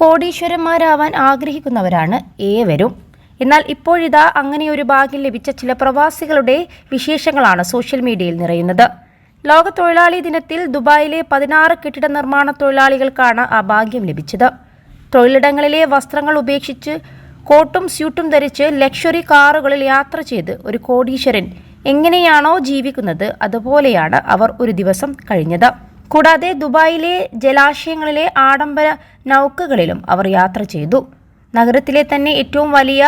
കോടീശ്വരന്മാരാവാൻ ആഗ്രഹിക്കുന്നവരാണ് ഏവരും. എന്നാൽ ഇപ്പോഴിതാ അങ്ങനെ ഒരു ഭാഗ്യം ലഭിച്ച ചില പ്രവാസികളുടെ വിശേഷങ്ങളാണ് സോഷ്യൽ മീഡിയയിൽ നിറയുന്നത്. ലോക തൊഴിലാളി ദിനത്തിൽ ദുബായിലെ പതിനാറ് കെട്ടിട നിർമ്മാണ തൊഴിലാളികൾക്കാണ് ആ ഭാഗ്യം ലഭിച്ചത്. തൊഴിലിടങ്ങളിലെ വസ്ത്രങ്ങൾ ഉപേക്ഷിച്ച് കോട്ടും സ്യൂട്ടും ധരിച്ച് ലക്ഷറി കാറുകളിൽ യാത്ര ചെയ്ത് ഒരു കോടീശ്വരൻ എങ്ങനെയാണോ ജീവിക്കുന്നത് അതുപോലെയാണ് അവർ ഒരു ദിവസം കഴിഞ്ഞത്. കൂടാതെ ദുബായിലെ ജലാശയങ്ങളിലെ ആഡംബര നൗക്കകളിലും അവർ യാത്ര ചെയ്തു. നഗരത്തിലെ തന്നെ ഏറ്റവും വലിയ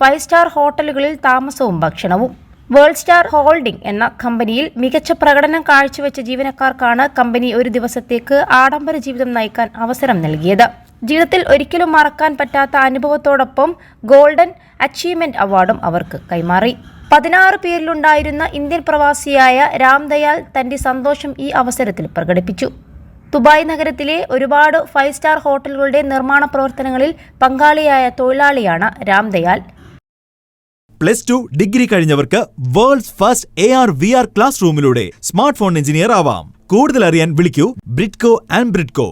ഫൈവ് സ്റ്റാർ ഹോട്ടലുകളിൽ താമസവും ഭക്ഷണവും. വേൾഡ് സ്റ്റാർ ഹോൾഡിംഗ് എന്ന കമ്പനിയിൽ മികച്ച പ്രകടനം കാഴ്ചവെച്ച ജീവനക്കാർക്കാണ് കമ്പനി ഒരു ദിവസത്തേക്ക് ആഡംബര ജീവിതം നയിക്കാൻ അവസരം നൽകിയത്. ജീവിതത്തിൽ ഒരിക്കലും മറക്കാൻ പറ്റാത്ത അനുഭവത്തോടൊപ്പം ഗോൾഡൻ അച്ചീവ്മെന്റ് അവാർഡും അവർക്ക് കൈമാറി. പതിനാറ് പേരിലുണ്ടായിരുന്ന ഇന്ത്യൻ പ്രവാസിയായ രാംദയാൽ തന്റെ സന്തോഷം ഈ അവസരത്തിൽ പ്രകടിപ്പിച്ചു. ദുബായ് നഗരത്തിലെ ഒരുപാട് ഫൈവ് സ്റ്റാർ ഹോട്ടലുകളുടെ നിർമ്മാണ പ്രവർത്തനങ്ങളിൽ പങ്കാളിയായ തൊഴിലാളിയാണ് Ramdayal. Plus two degree കഴിഞ്ഞവർക്ക് world's first A R V R class റൂമിലൂടെ smart phone engineer ആവാം. കൂടുതൽ അറിയാൻ വിളിക്കൂ ബ്രിഡ്കോ ആൻഡ് ബ്രിഡ്കോ.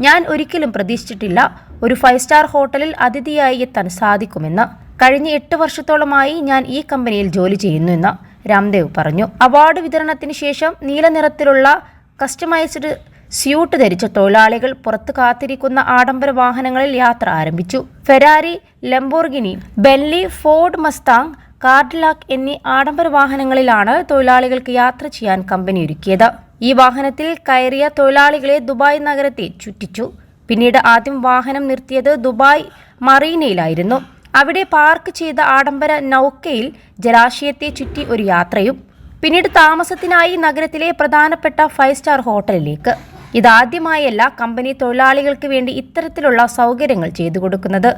ഞാൻ ഒരിക്കലും പ്രതീക്ഷിച്ചിട്ടില്ല ഒരു ഫൈവ് സ്റ്റാർ ഹോട്ടലിൽ അതിഥിയായി എത്താൻ സാധിക്കുമെന്ന്. കഴിഞ്ഞ എട്ട് വർഷത്തോളമായി ഞാൻ ഈ കമ്പനിയിൽ ജോലി ചെയ്യുന്നു എന്ന് രാംദേവ് പറഞ്ഞു. അവാർഡ് വിതരണത്തിന് ശേഷം നീല നിറത്തിലുള്ള കസ്റ്റമൈസ്ഡ് സ്യൂട്ട് ധരിച്ച തൊഴിലാളികൾ പുറത്ത് കാത്തിരിക്കുന്ന ആഡംബര വാഹനങ്ങളിൽ യാത്ര ആരംഭിച്ചു. Ferrari Lamborghini Bentley Ford Mustang Cadillac എന്നീ ആഡംബര വാഹനങ്ങളിലാണ് തൊഴിലാളികൾക്ക് യാത്ര ചെയ്യാൻ കമ്പനി ഒരുക്കിയത്. ഈ വാഹനത്തിൽ കയറിയ തൊഴിലാളികളെ ദുബായ് നഗരത്തെ ചുറ്റിച്ചു. പിന്നീട് ആദ്യം വാഹനം നിർത്തിയത് ദുബായ് മറീനയിലായിരുന്നു. അവിടെ പാർക്ക് ചെയ്ത ആഡംബര നൗക്കയിൽ ജലാശയത്തെ ചുറ്റി ഒരു യാത്രയും പിന്നീട് താമസത്തിനായി നഗരത്തിലെ പ്രധാനപ്പെട്ട ഫൈവ് സ്റ്റാർ ഹോട്ടലിലേക്ക്. ഇതാദ്യമായല്ല കമ്പനി തൊഴിലാളികൾക്ക് വേണ്ടി ഇത്തരത്തിലുള്ള സൗകര്യങ്ങൾ ചെയ്തു കൊടുക്കുന്നത്.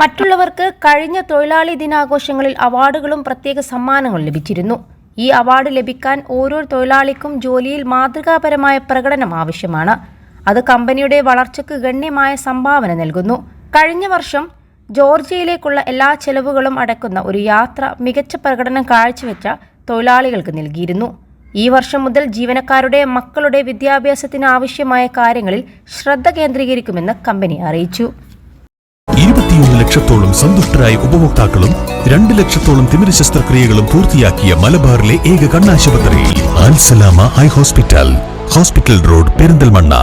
മറ്റുള്ളവർക്ക് കഴിഞ്ഞ തൊഴിലാളി ദിനാഘോഷങ്ങളിൽ അവാർഡുകളും പ്രത്യേക സമ്മാനങ്ങളും ലഭിച്ചിരുന്നു. ഈ അവാർഡ് ലഭിക്കാൻ ഓരോ തൊഴിലാളിക്കും ജോലിയിൽ മാതൃകാപരമായ പ്രകടനം ആവശ്യമാണ്. അത് കമ്പനിയുടെ വളർച്ചയ്ക്ക് ഗണ്യമായ സംഭാവന നൽകുന്നു. കഴിഞ്ഞ വർഷം ജോർജിയയിലേക്കുള്ള എല്ലാ ചെലവുകളും അടക്കുന്ന ഒരു യാത്ര മികച്ച പ്രകടനം കാഴ്ചവെച്ച തൊഴിലാളികൾക്ക് നൽകിയിരുന്നു. ഈ വർഷം മുതൽ ജീവനക്കാരുടെ മക്കളുടെ വിദ്യാഭ്യാസത്തിന് ആവശ്യമായ കാര്യങ്ങളിൽ ശ്രദ്ധ കേന്ദ്രീകരിക്കുമെന്ന് കമ്പനി അറിയിച്ചു. ഇരുപത്തിയൊന്ന് ലക്ഷത്തോളം സന്തുഷ്ടരായ ഉപഭോക്താക്കളും രണ്ട് ലക്ഷത്തോളം തിമിര ശസ്ത്രക്രിയകളും പൂർത്തിയാക്കിയ മലബാറിലെ ഏക കണ്ണാശുപത്രി Alsalama eye hospital hospital road Perinthalmanna.